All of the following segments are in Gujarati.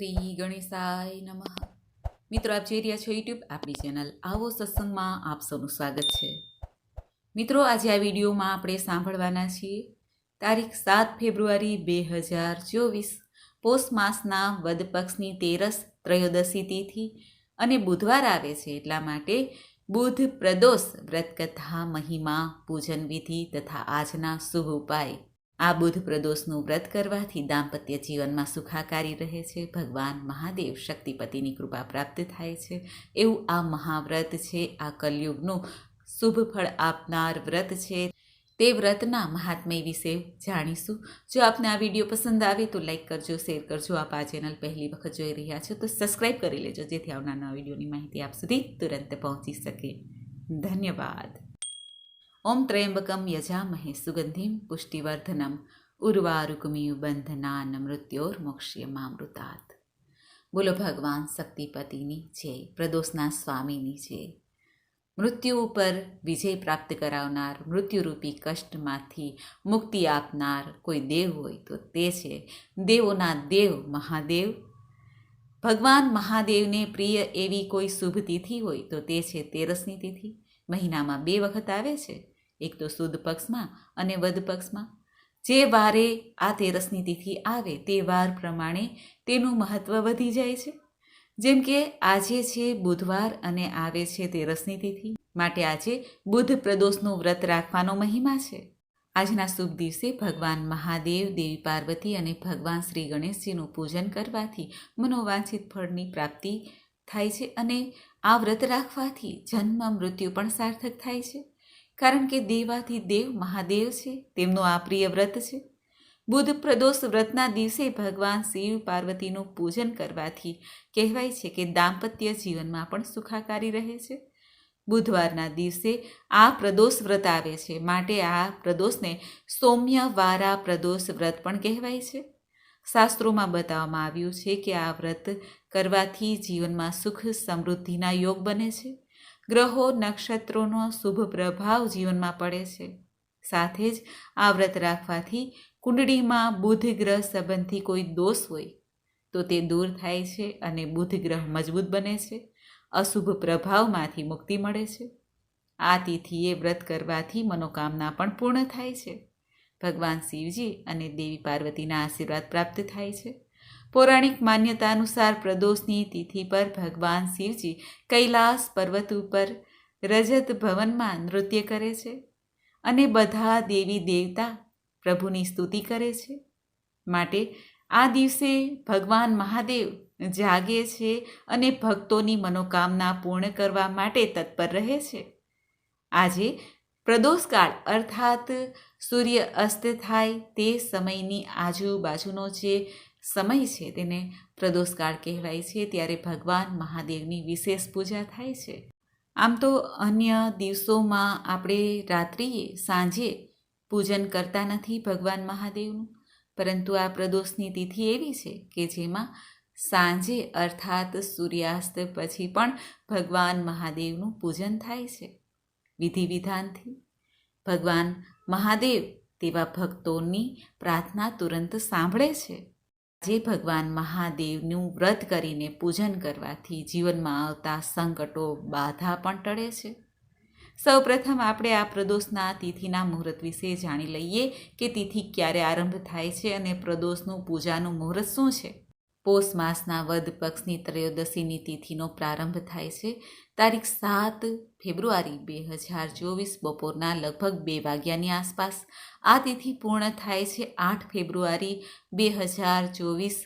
શ્રી ગણેશાય નમઃ. મિત્રો, આપ જોઈ રહ્યા છો યુટ્યુબ આપણી ચેનલ આવો સત્સંગમાં આપ સૌનું સ્વાગત છે. મિત્રો, આજે આ વિડીયોમાં આપણે સાંભળવાના છીએ તારીખ સાત ફેબ્રુઆરી બે હજાર ચોવીસ, પોષ માસના વદ પક્ષની તેરસ ત્રયોદશી તિથિ અને બુધવાર આવે છે એટલા માટે બુધ પ્રદોષ, વ્રતકથા, મહિમા, પૂજન વિધિ તથા આજના શુભ ઉપાય આ બુધ પ્રદોષનું વ્રત કરવાથી દાંપત્ય જીવનમાં સુખાકારી રહે છે, ભગવાન મહાદેવ શક્તિપતિની કૃપા પ્રાપ્ત થાય છે. એવું આ મહાવ્રત છે, આ કલયુગનું શુભ ફળ આપનાર વ્રત છે. તે વ્રતના મહાત્મય વિશે જાણીશું. જો આપને આ વીડિયો પસંદ આવે તો લાઈક કરજો, શેર કરજો. આપ આ ચેનલ પહેલી વખત જોઈ રહ્યા છો તો સબસ્ક્રાઈબ કરી લેજો, જેથી આવનારા વિડીયોની માહિતી આપ સુધી તુરંત પહોંચી શકે. ધન્યવાદ. ઓમ ત્રયંબકમ યજામહે સુગંધિમ પુષ્ટિવર્ધનમ ઉર્વારુકમિયુ બંધનાન મૃત્યોર્મોક્ષ્યમામૃતાત બોલો ભગવાન શક્તિપતિની જય પ્રદોષના સ્વામીની જય મૃત્યુ ઉપર વિજય પ્રાપ્ત કરાવનાર મૃત્યુરૂપી કષ્ટમાંથી મુક્તિ આપનાર કોઈ દેવ હોય તો તે છે દેવોના દેવ મહાદેવ ભગવાન મહાદેવને પ્રિય એવી કોઈ શુભ તિથિ હોય તો તે છે તેરસની તિથિ મહિનામાં બે વખત આવે છે એક તો સુદ પક્ષમાં અને વદ પક્ષમાં. જે વારે આ તેરસની તિથિ આવે તે વાર પ્રમાણે તેનું મહત્ત્વ વધી જાય છે. જેમ કે આજે છે બુધવાર અને આવે છે તેરસની તિથિ. માટે આજે બુધ પ્રદોષનું વ્રત રાખવાનો મહિમા છે. આજના શુભ દિવસે ભગવાન મહાદેવ, દેવી પાર્વતી અને ભગવાન શ્રી ગણેશજીનું પૂજન કરવાથી મનોવાંછિત ફળની પ્રાપ્તિ થાય છે અને આ વ્રત રાખવાથી જન્મ, મૃત્યુ પણ સાર્થક થાય છે. કારણ કે દેવાથી દેવ મહાદેવ છે, તેમનું આ પ્રિય વ્રત છે. બુધ પ્રદોષ વ્રતના દિવસે ભગવાન શિવ પાર્વતીનું પૂજન કરવાથી કહેવાય છે કે દાંપત્ય જીવનમાં પણ સુખાકારી રહે છે. બુધવારના દિવસે આ પ્રદોષ વ્રત આવે છે, માટે આ પ્રદોષને સૌમ્ય વારા પ્રદોષ વ્રત પણ કહેવાય છે. શાસ્ત્રોમાં બતાવવામાં આવ્યું છે કે આ વ્રત કરવાથી જીવનમાં સુખ સમૃદ્ધિના યોગ બને છે. ગ્રહો, નક્ષત્રોનો શુભ પ્રભાવ જીવનમાં પડે છે. સાથે જ આ વ્રત રાખવાથી કુંડળીમાં બુધ ગ્રહ સંબંધી કોઈ દોષ હોય, તો તે દૂર થાય છે અને બુધ ગ્રહ મજબૂત બને છે. અશુભ પ્રભાવમાંથી મુક્તિ મળે છે. આ તિથિએ વ્રત કરવાથી મનોકામના પણ પૂર્ણ થાય છે. ભગવાન શિવજી અને દેવી પાર્વતીના આશીર્વાદ પ્રાપ્ત થાય છે. પૌરાણિક માન્યતા અનુસાર પ્રદોષની તિથિ પર ભગવાન શિવજી કૈલાસ પર્વત ઉપર રજત ભવનમાં નૃત્ય કરે છે અને બધા દેવી દેવતા પ્રભુની સ્તુતિ કરે છે. માટે આ દિવસે ભગવાન મહાદેવ જાગે છે અને ભક્તોની મનોકામના પૂર્ણ કરવા માટે તત્પર રહે છે. આજે પ્રદોષકાળ અર્થાત સૂર્ય અસ્ત થાય તે સમયની આજુબાજુનો જે સમય છે તેને પ્રદોષકાળ કહેવાય છે ત્યારે ભગવાન મહાદેવની વિશેષ પૂજા થાય છે. આમ તો અન્ય દિવસોમાં આપણે રાત્રિએ, સાંજે પૂજન કરતા નથી ભગવાન મહાદેવનું. પરંતુ આ પ્રદોષની તિથિ એવી છે કે જેમાં સાંજે અર્થાત સૂર્યાસ્ત પછી પણ ભગવાન મહાદેવનું પૂજન થાય છે. વિધિ વિધાનથી ભગવાન મહાદેવ તેવા ભક્તોની પ્રાર્થના તુરંત સાંભળે છે. જે ભગવાન મહાદેવનું વ્રત કરીને પૂજન કરવાથી જીવનમાં આવતા સંકટો, બાધા પણ ટળે છે. સૌપ્રથમ આપણે આ પ્રદોષના તિથિના મુહૂર્ત વિશે જાણી લઈએ કે તિથિ ક્યારે આરંભ થાય છે અને પ્રદોષનું પૂજાનું મુહૂર્ત શું છે. પોષ માસના વદ પક્ષની ત્રયોદશીની તિથિનો પ્રારંભ થાય છે. તારીખ સાત ફેબ્રુઆરી બે હજાર ચોવીસ બપોરના લગભગ બે વાગ્યાની આસપાસ આ તિથિ પૂર્ણ થાય છે. આઠ ફેબ્રુઆરી બે હજાર ચોવીસ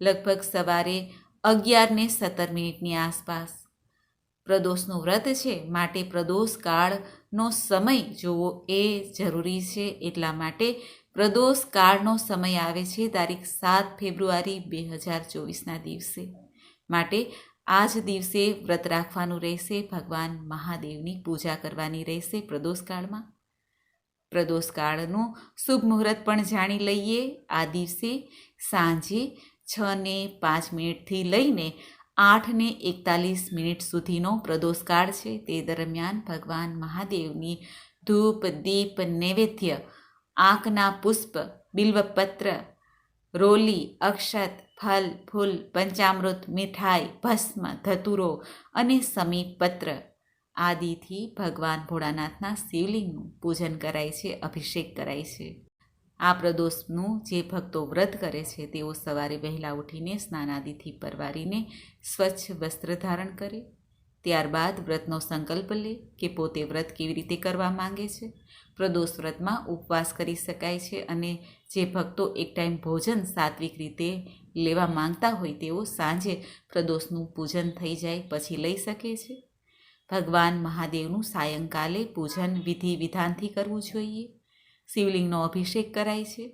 લગભગ સવારે અગિયારને સત્તર મિનિટની આસપાસ. પ્રદોષનું વ્રત છે. માટે પ્રદોષ કાળનો સમય જોવો એ જરૂરી છે. એટલા માટે પ્રદોષ કાળનો સમય આવે છે તારીખ સાત ફેબ્રુઆરી બે હજાર ચોવીસના દિવસે. માટે આ જ દિવસે વ્રત રાખવાનું રહેશે, ભગવાન મહાદેવની પૂજા કરવાની રહેશે પ્રદોષકાળમાં. પ્રદોષકાળનું શુભ મુહૂર્ત પણ જાણી લઈએ. આ દિવસે સાંજે છ ને પાંચ મિનિટથી લઈને આઠને એકતાલીસ મિનિટ સુધીનો પ્રદોષકાળ છે. તે દરમિયાન ભગવાન મહાદેવની ધૂપ, દીપ, નૈવેદ્ય, આંખના પુષ્પ, બિલ્વપત્ર રોલી, અક્ષત, ફલ, ફૂલ, પંચામૃત, મીઠાઈ, ભસ્મ, ધતુરો અને સમીપત્ર આદિથી ભગવાન ભોળાનાથના શિવલિંગનું પૂજન કરાય છે, અભિષેક કરાય છે. આ પ્રદોષનું જે ભક્તો વ્રત કરે છે, તેઓ સવારે વહેલા ઉઠીને સ્નાનાદિથી પરવારીને સ્વચ્છ વસ્ત્ર ધારણ કરે, ત્યારબાદ વ્રતનો સંકલ્પ લે કે પોતે વ્રત કેવી રીતે કરવા માંગે છે પ્રદોષ વ્રતમાં ઉપવાસ કરી શકાય છે અને જે ભક્તો એક ટાઈમ ભોજન સાત્વિક રીતે લેવા માંગતા હોય તેઓ સાંજે પ્રદોષનું પૂજન થઈ જાય, પછી લઈ શકે છે. ભગવાન મહાદેવનું સાયંકાલે પૂજન વિધિ વિધાનથી કરવું જોઈએ. શિવલિંગનો અભિષેક કરાય છે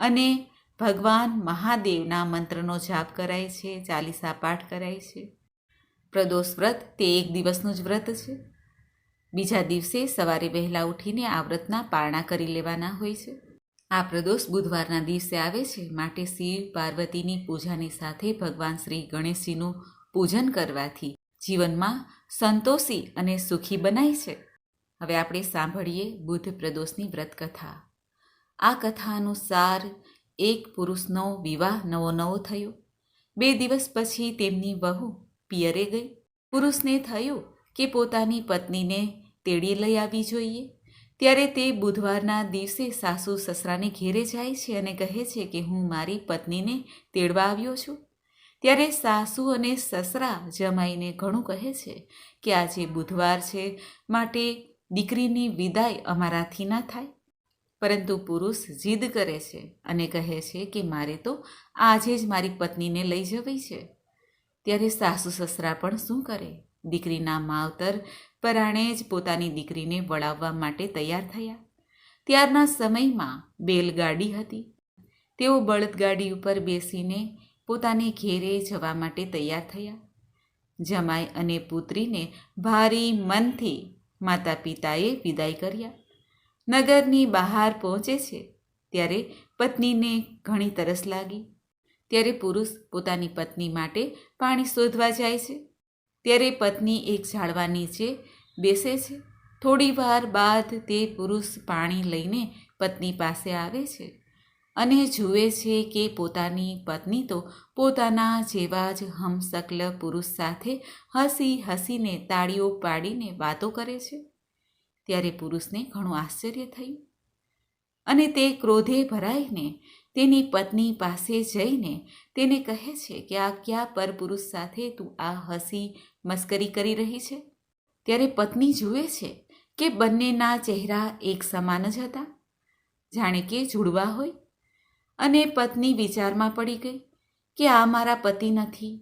અને ભગવાન મહાદેવના મંત્રનો જાપ કરાય છે, ચાલીસા પાઠ કરાય છે. પ્રદોષ વ્રત તે એક દિવસનું જ વ્રત છે. બીજા દિવસે સવારે વહેલા ઉઠીને આ વ્રતના પારણા કરી લેવાના હોય છે. આ પ્રદોષ બુધવારના દિવસે આવે છે, માટે શિવ, પાર્વતીની પૂજાની સાથે ભગવાન શ્રી ગણેશજીનું પૂજન કરવાથી જીવનમાં સંતોષી અને સુખી બનાય છે. હવે આપણે સાંભળીએ બુદ્ધ પ્રદોષની વ્રતકથા. આ કથા અનુસાર એક પુરુષનો વિવાહ નવો નવો થયો. બે દિવસ પછી તેમની વહુ પિયરે ગઈ. પુરુષને થયું કે પોતાની પત્નીને તેડી લઈ આવવી જોઈએ? ત્યારે તે બુધવારના દિવસે સાસુ સસરાને ઘેરે જાય છે અને કહે છે કે, હું મારી પત્નીને તેડવા આવ્યો છું. ત્યારે સાસુ અને સસરા જમાઈને ઘણું કહે છે કે, આજે બુધવાર છે, માટે દીકરીની વિદાય અમારાથી ના થાય. પરંતુ પુરુષ જીદ કરે છે અને કહે છે કે, મારે તો આજે જ મારી પત્નીને લઈ જવી છે. ત્યારે સાસુ સસરા પણ શું કરે? દીકરીના માવતર પરાણે જ પોતાની દીકરીને વળાવવા માટે તૈયાર થયા. ત્યારના સમયમાં બેલગાડી હતી. તેઓ બળદગાડી ઉપર બેસીને પોતાને ઘેરે જવા માટે તૈયાર થયા. જમાઈ અને પુત્રીને ભારી મનથી માતા પિતાએ વિદાય કર્યા. નગરની બહાર પહોંચે છે, ત્યારે પત્નીને ઘણી તરસ લાગી. ત્યારે પુરુષ પોતાની પત્ની માટે પાણી શોધવા જાય છે. ત્યારે પત્ની એક ઝાડવા નીચે બેસે છે. થોડી વાર બાદ તે પુરુષ પાણી લઈને પત્ની પાસે આવે છે અને જુએ છે કે પોતાની પત્ની તો પોતાના જેવા જ હમસકલ પુરુષ સાથે હસી હસીને તાળીઓ પાડીને વાતો કરે છે. ત્યારે પુરુષને ઘણું આશ્ચર્ય થયું અને તે ક્રોધે ભરાઈને તેની પત્ની પાસે જઈને તેને કહે છે કે, આ કયા પરપુરુષ સાથે તું આ હસી મસ્કરી કરી રહી છે? ત્યારે પત્ની જુએ છે કે બંનેના ચહેરા એક સમાન જ હતા. જાણે કે જુડવા હોય. અને પત્ની વિચારમાં પડી ગઈ કે, આ મારા પતિ નથી.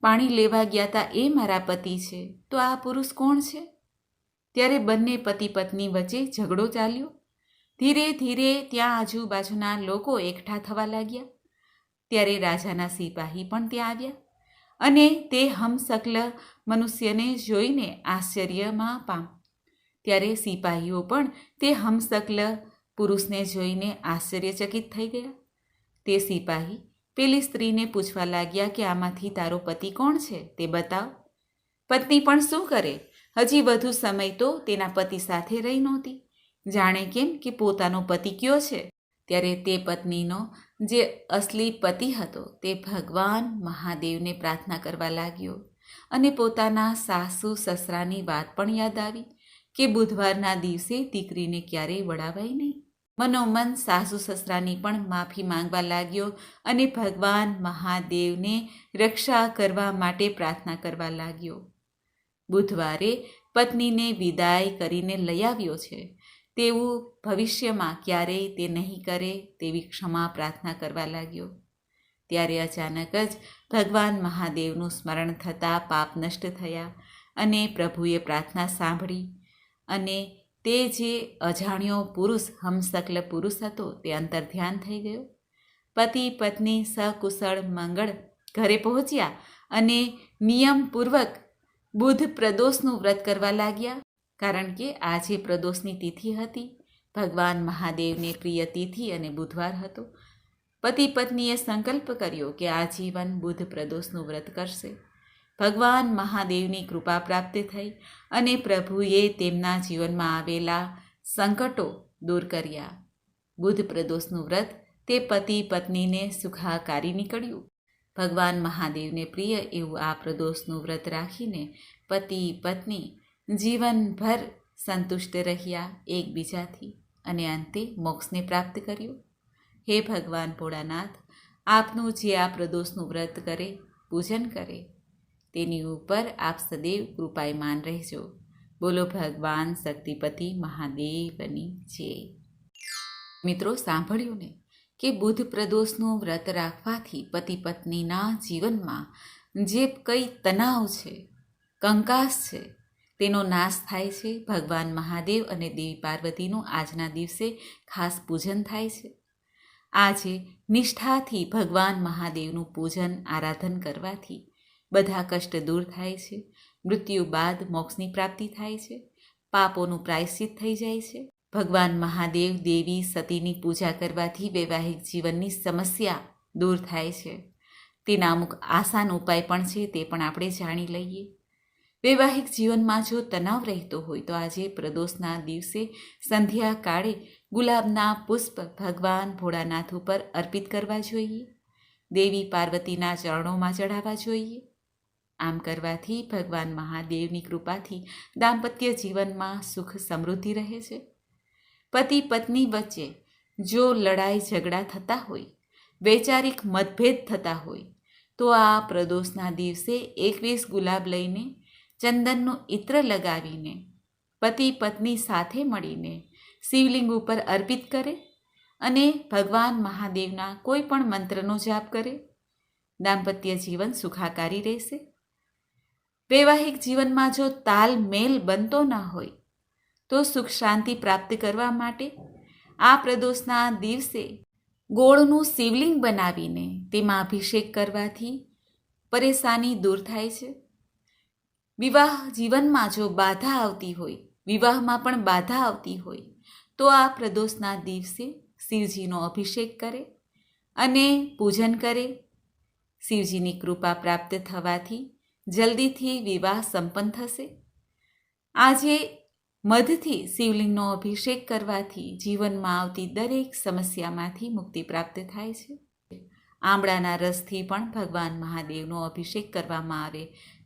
પાણી લેવા ગયા તા એ મારા પતિ છે. તો આ પુરુષ કોણ છે? ત્યારે બંને પતિ પત્ની વચ્ચે ઝઘડો ચાલ્યો. ધીરે ધીરે ત્યાં આજુબાજુના લોકો એકઠા થવા લાગ્યા. ત્યારે રાજાના સિપાહી પણ ત્યાં આવ્યા અને તે હમસકલ મનુષ્યને જોઈને આશ્ચર્યમાં પામ. ત્યારે સિપાહીઓ પણ તે હમસકલ પુરુષને જોઈને આશ્ચર્યચકિત થઈ ગયા. તે સિપાહી પેલી સ્ત્રીને પૂછવા લાગ્યા કે આમાંથી તારો પતિ કોણ છે તે બતાવ. પત્ની પણ શું કરે? હજી વધુ સમય તો તેના પતિ સાથે રહી નહોતી. જાણે કેમ કે પોતાનો પતિ કયો છે? ત્યારે તે પત્નીનો, જે અસલી પતિ હતો, તે ભગવાન મહાદેવને પ્રાર્થના કરવા લાગ્યો અને પોતાના સાસુ સસરાની વાત પણ યાદ આવી કે બુધવારના દિવસે દીકરીને ક્યારેય વળાવાય નહીં. મનોમન સાસુ સસરાની પણ માફી માંગવા લાગ્યો અને ભગવાન મહાદેવને રક્ષા કરવા માટે પ્રાર્થના કરવા લાગ્યો. બુધવારે પત્નીને વિદાય કરીને લઈ આવ્યો છે. તેવું ભવિષ્યમાં ક્યારેય તે નહીં કરે તેવી ક્ષમા પ્રાર્થના કરવા લાગ્યો. ત્યારે અચાનક જ ભગવાન મહાદેવનું સ્મરણ થતાં પાપ નષ્ટ થયા અને પ્રભુએ પ્રાર્થના સાંભળી અને તે જે અજાણ્યો પુરુષ હમસકલ પુરુષ હતો તે અંતર ધ્યાન થઈ ગયો. પતિ પત્ની સકુશળ મંગળ ઘરે પહોંચ્યા અને નિયમપૂર્વક બુધ પ્રદોષનું વ્રત કરવા લાગ્યા. કારણ કે આજે પ્રદોષની તિથિ હતી, ભગવાન મહાદેવને પ્રિય તિથિ અને બુધવાર હતો, પતિ પત્નીએ સંકલ્પ કર્યો કે આજીવન બુધ પ્રદોષનું વ્રત કરશે. ભગવાન મહાદેવની કૃપા પ્રાપ્ત થઈ અને પ્રભુએ તેમના જીવનમાં આવેલા સંકટો દૂર કર્યા. બુધ પ્રદોષનું વ્રત તે પતિ પત્નીને સુખાકારી નીકળ્યું. ભગવાન મહાદેવને પ્રિય એવું આ પ્રદોષનું વ્રત રાખીને પતિ પત્ની જીવનભર સંતુષ્ટ રહ્યા એકબીજાથી અને અંતે મોક્ષને પ્રાપ્ત કર્યું. હે ભગવાન ભોળાનાથ, આપનું જે આ પ્રદોષનું વ્રત કરે, પૂજન કરે, તેની ઉપર આપ સદૈવ કૃપાયમાન રહેજો. બોલો ભગવાન શક્તિપતિ મહાદેવની જય. મિત્રો, સાંભળ્યું ને કે બુધ પ્રદોષનું વ્રત રાખવાથી પતિ પત્નીના જીવનમાં જે કંઈ તણાવ છે, કંકાસ છે તેનો નાશ થાય છે. ભગવાન મહાદેવ અને દેવી પાર્વતીનું આજના દિવસે ખાસ પૂજન થાય છે. આજે નિષ્ઠાથી ભગવાન મહાદેવનું પૂજન, આરાધન કરવાથી બધા કષ્ટ દૂર થાય છે. મૃત્યુ બાદ મોક્ષની પ્રાપ્તિ થાય છે. પાપોનું પ્રાયશ્ચિત થઈ જાય છે. ભગવાન મહાદેવ દેવી સતીની પૂજા કરવાથી વૈવાહિક જીવનની સમસ્યા દૂર થાય છે. તેના અમુક આસાન ઉપાય પણ છે તે પણ આપણે જાણી લઈએ. વૈવાહિક જીવનમાં જો તણાવ રહેતો હોય તો આજે પ્રદોષના દિવસે સંધ્યા કાળે ગુલાબના પુષ્પ ભગવાન ભોળાનાથ ઉપર અર્પિત કરવા જોઈએ. દેવી પાર્વતીના ચરણોમાં ચઢાવવા જોઈએ. આમ કરવાથી ભગવાન મહાદેવની કૃપાથી દાંપત્ય જીવનમાં સુખ સમૃદ્ધિ રહે છે. પતિ પત્ની વચ્ચે જો લડાઈ ઝઘડા થતા હોય, વૈચારિક મતભેદ થતા હોય, તો આ પ્રદોષના દિવસે એકવીસ ગુલાબ લઈને ચંદનનું ઇત્ર લગાવીને, પતિ પત્ની સાથે મળીને શિવલિંગ ઉપર અર્પિત કરે અને ભગવાન મહાદેવના કોઈ પણ મંત્રનો જાપ કરે. દાંપત્ય જીવન સુખાકારી રહેશે. વૈવાહિક જીવનમાં જો તાલમેલ બનતો ન હોય, તો સુખ શાંતિ પ્રાપ્ત કરવા માટે આ પ્રદોષના દિવસે ગોળનું શિવલિંગ બનાવીને તેમાં અભિષેક કરવાથી પરેશાની દૂર થાય છે. વિવાહ જીવનમાં જો બાધા આવતી હોય, વિવાહમાં પણ બાધા આવતી હોય, તો આ પ્રદોષના દિવસે શિવજીનો અભિષેક કરે અને પૂજન કરે. શિવજીની કૃપા પ્રાપ્ત થવાથી જલ્દીથી વિવાહ સંપન્ન થશે. આજે મધથી શિવલિંગનો અભિષેક કરવાથી જીવનમાં આવતી દરેક સમસ્યામાંથી મુક્તિ પ્રાપ્ત થાય છે. આંબળાના રસથી પણ ભગવાન મહાદેવનો અભિષેક કરવામાં આવે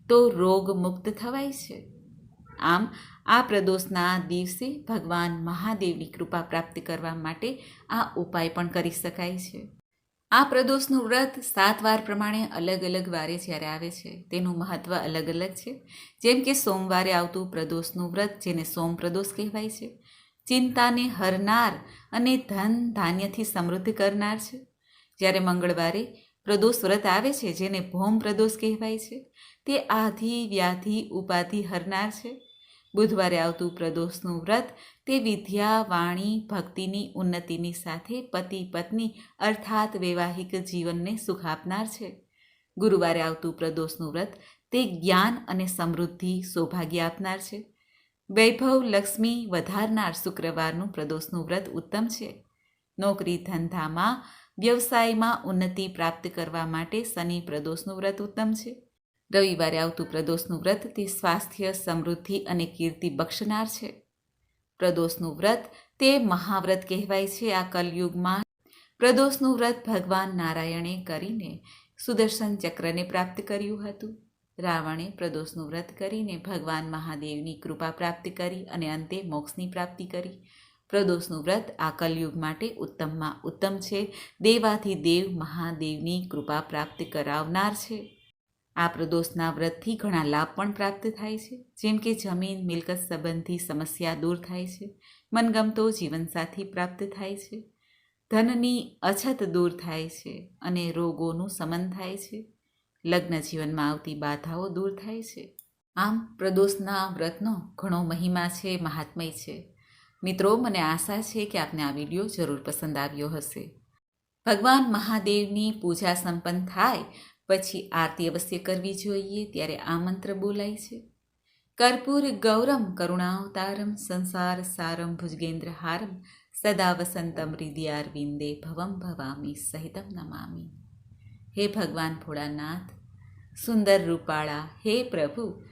તો રોગ મુક્ત થવાય છે. આમ, આ પ્રદોષના દિવસે ભગવાન મહાદેવની કૃપા પ્રાપ્ત કરવા માટે આ ઉપાય પણ કરી શકાય છે. આ પ્રદોષનું વ્રત સાત વાર પ્રમાણે અલગ અલગ વારે જ્યારે આવે છે, તેનું મહત્ત્વ અલગ અલગ છે. જેમ કે સોમવારે આવતું પ્રદોષનું વ્રત, જેને સોમ પ્રદોષ કહેવાય છે, ચિંતાને હરનાર અને ધન ધાન્યથી સમૃદ્ધ કરનાર છે. જ્યારે મંગળવારે પ્રદોષ વ્રત આવે છે, જેને ભૌમ પ્રદોષ કહેવાય છે, તે આધિ, વ્યાધિ, ઉપાધિ હરનાર છે. બુધવારે આવતું પ્રદોષનું વ્રત તે વિદ્યા, વાણી, ભક્તિની, ઉન્નતિની સાથે પતિ, પત્ની, અર્થાત વૈવાહિક જીવનને સુખ આપનાર છે. ગુરુવારે આવતું પ્રદોષનું વ્રત તે જ્ઞાન અને સમૃદ્ધિ સૌભાગ્ય આપનાર છે. વૈભવ, લક્ષ્મી, વધારનાર શુક્રવારનું પ્રદોષનું વ્રત ઉત્તમ છે. નોકરી ધંધામાં વ્યવસાયમાં ઉન્નતિ પ્રાપ્ત કરવા માટે શનિ પ્રદોષનું વ્રત ઉત્તમ છે. રવિવારે આવતું પ્રદોષનું વ્રત તે સ્વાસ્થ્ય, સમૃદ્ધિ અને કીર્તિ બક્ષનાર છે. પ્રદોષનું વ્રત તે મહાવ્રત કહેવાય છે આ કલયુગમાં. પ્રદોષનું વ્રત ભગવાન નારાયણે કરીને સુદર્શન ચક્રને પ્રાપ્ત કર્યું હતું. રાવણે પ્રદોષનું વ્રત કરીને ભગવાન મહાદેવની કૃપા પ્રાપ્ત કરી અને અંતે મોક્ષની પ્રાપ્તિ કરી. પ્રદોષનું વ્રત આ કલયુગ માટે ઉત્તમમાં ઉત્તમ છે. દેવાથી દેવ મહાદેવની કૃપા પ્રાપ્ત કરાવનાર છે. આ પ્રદોષના વ્રતથી ઘણા લાભ પણ પ્રાપ્ત થાય છે. જેમ કે જમીન, મિલકત સંબંધી સમસ્યા દૂર થાય છે. મનગમતો જીવનસાથી પ્રાપ્ત થાય છે. ધનની અછત દૂર થાય છે અને રોગોનું સમન થાય છે. લગ્ન જીવનમાં આવતી બાધાઓ દૂર થાય છે. આમ પ્રદોષના વ્રતનો ઘણો મહિમા છે, મહાત્મય છે. મિત્રો, મને આશા છે કે આપને આ વીડિયો જરૂર પસંદ આવ્યો હશે. ભગવાન મહાદેવની પૂજા સંપન્ન થાય, પછી આરતી અવશ્ય કરવી જોઈએ ત્યારે આ મંત્ર બોલાય છે. કર્પૂર ગૌરમ કરુણાવતારમ સંસાર સારમ ભુજગેન્દ્ર હારમ સદા વસંતમ હૃદયારવિંદે ભવમ ભવામી સહિતમ નમામી. હે ભગવાન ભોળાનાથ, સુંદર રૂપાળા, હે પ્રભુ,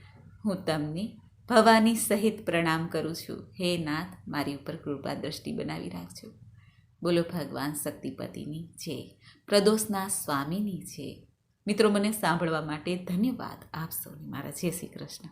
હું તમને ભવાની સહિત પ્રણામ કરું છું. હે નાથ, મારી ઉપર કૃપા દ્રષ્ટિ બનાવી રાખજો. બોલો ભગવાન શક્તિપતિની છે પ્રદોષના સ્વામીની છે મિત્રો, મને સાંભળવા માટે ધન્યવાદ આપ સૌને. મારા જય શ્રી કૃષ્ણ.